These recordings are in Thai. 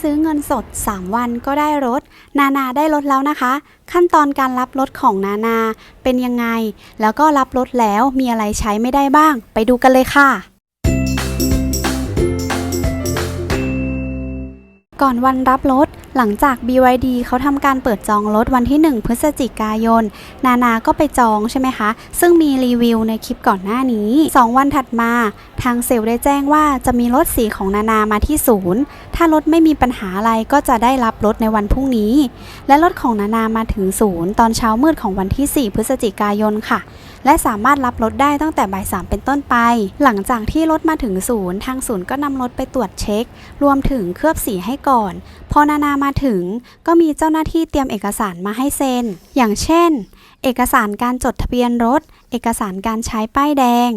ซื้อเงินสด 3 วันก็ได้รถ นานาได้รถแล้วนะคะ ขั้นตอนการรับรถของนานาเป็นยังไง แล้วก็รับรถแล้วมีอะไรใช้ไม่ได้บ้าง ไปดูกันเลยค่ะก่อนวันรับรถ หลังจาก BYD เขาทำการเปิดจองรถวันที่ 1 พฤศจิกายน นานาก็ไปจองใช่ไหมคะ ซึ่งมีรีวิวในคลิปก่อนหน้านี้ 2 วันถัดมา ทางเซลล์ได้แจ้งว่าจะมีรถสีของนานามาที่ศูนย์ ถ้ารถไม่มีปัญหาอะไรก็จะได้รับรถในวันพรุ่งนี้ และรถของนานามาถึงศูนย์ตอนเช้ามืดของวันที่ 4 พฤศจิกายนค่ะและสามารถรับรถได้ตั้งแต่บ่ายสามเป็นต้นไป หลังจากที่รถมาถึงศูนย์ ทางศูนย์ก็นำรถไปตรวจเช็ค รวมถึงเคลือบสีให้ก่อน พอนานามาถึง ก็มีเจ้าหน้าที่เตรียมเอกสารมาให้เซ็น อย่างเช่น เอกสารการจดทะเบียนรถ เอกสารการใช้ป้ายแดง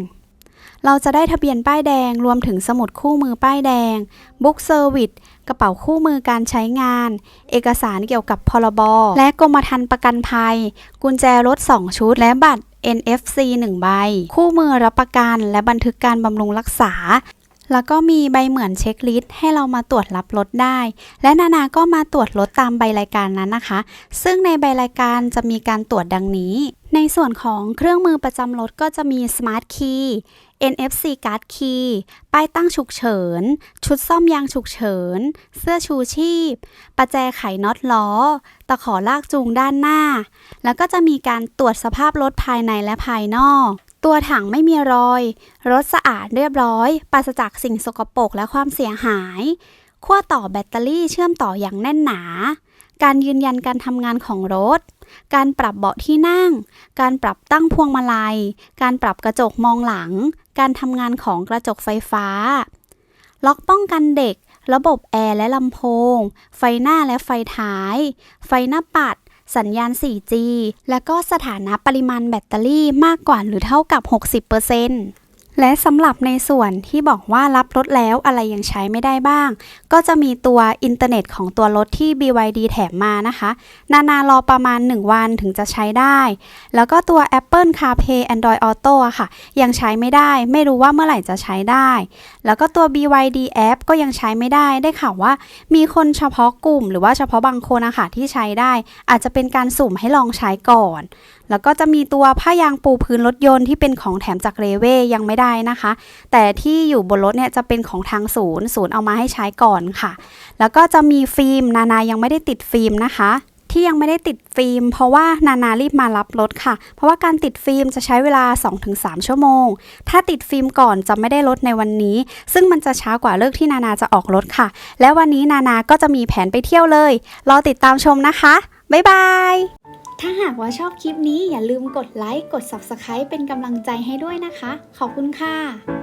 เราจะได้ทะเบียนป้ายแดงรวมถึงสมุดคู่มือป้ายแดง บุ๊กเซอร์วิสกระเป๋าคู่มือการใช้งาน เอกสารเกี่ยวกับพรบและกรมธรรม์ประกันภัย กุญแจรถ 2 ชุด และบัตร NFC 1 ใบ คู่มือรับประกัน และบันทึกการบำรุงรักษา แล้วก็มีใบเหมือนเช็คลิสต์ให้เรามาตรวจรับรถได้ และนานาก็มาตรวจรถตามใบรายการนั้นนะคะ ซึ่งในใบรายการจะมีการตรวจดังนี้ ในส่วนของเครื่องมือประจำรถก็จะมี Smart Key NFC Card Key ป้ายตั้งฉุกเฉิน ชุดซ่อมยางฉุกเฉิน เสื้อชูชีพ ประแจไขน็อตล้อ ตะขอลากจูงด้านหน้า แล้วก็จะมีการตรวจสภาพรถภายในและภายนอก ตัวถังไม่มีรอย รถสะอาดเรียบร้อย ปราศจากสิ่งสกปรกและความเสียหาย ขั้วต่อแบตเตอรี่เชื่อมต่ออย่างแน่นหนา การยืนยันการทำงานของรถ การปรับเบาะที่นั่ง การปรับตั้งพวงมาลัย การปรับกระจกมองหลัง การทำงานของกระจกไฟฟ้า ล็อกป้องกันเด็ก ระบบแอร์และลำโพง ไฟหน้าและไฟท้าย ไฟหน้าปัด สัญญาณ 4G และก็สถานะปริมาณแบตเตอรี่มากกว่าหรือเท่ากับ 60% และสำหรับในส่วนที่บอกว่ารับรถแล้วอะไรยังใช้ไม่ได้บ้าง ก็จะมีตัวอินเทอร์เน็ตของตัวรถที่ BYD แถมมานะคะ นานารอประมาณ 1 วันถึงจะใช้ได้ แล้วก็ตัว Apple CarPlay Android Auto อะค่ะ ยังใช้ไม่ได้ ไม่รู้ว่าเมื่อไหร่จะใช้ได้ แล้วก็ตัว BYD App ก็ยังใช้ไม่ได้ ได้ข่าวว่า มีคนเฉพาะกลุ่ม หรือว่าเฉพาะบางคนอะคะที่ใช้ได้ อาจจะเป็นการสุ่มให้ลองใช้ก่อน แล้วก็จะมีตัวผ้ายางปูพื้นรถยนต์ที่เป็นของแถมจากเรเว่ยังไม่ได้นะคะ แต่ที่อยู่บนรถเนี่ยจะเป็นของทางศูนย์ ศูนย์เอามาให้ใช้ก่อนค่ะ แล้วก็จะมีฟิล์ม นานายังไม่ได้ติดฟิล์มนะคะที่ยังไม่ได้ติดฟิล์ม เพราะว่านานารีบมารับรถค่ะ เพราะว่าการติดฟิล์มจะใช้เวลา 2-3 ชั่วโมง ถ้าติดฟิล์มก่อนจะไม่ได้รถในวันนี้ ซึ่งมันจะช้ากว่าเลิกที่นานาจะออกรถค่ะ และวันนี้นานาก็จะมีแผนไปเที่ยวเลย รอติดตามชมนะคะ บ๊ายบาย ถ้าหากว่าชอบคลิปนี้อย่าลืมกดไลค์ กด Subscribe เป็นกำลังใจให้ด้วยนะคะ ขอบคุณค่ะ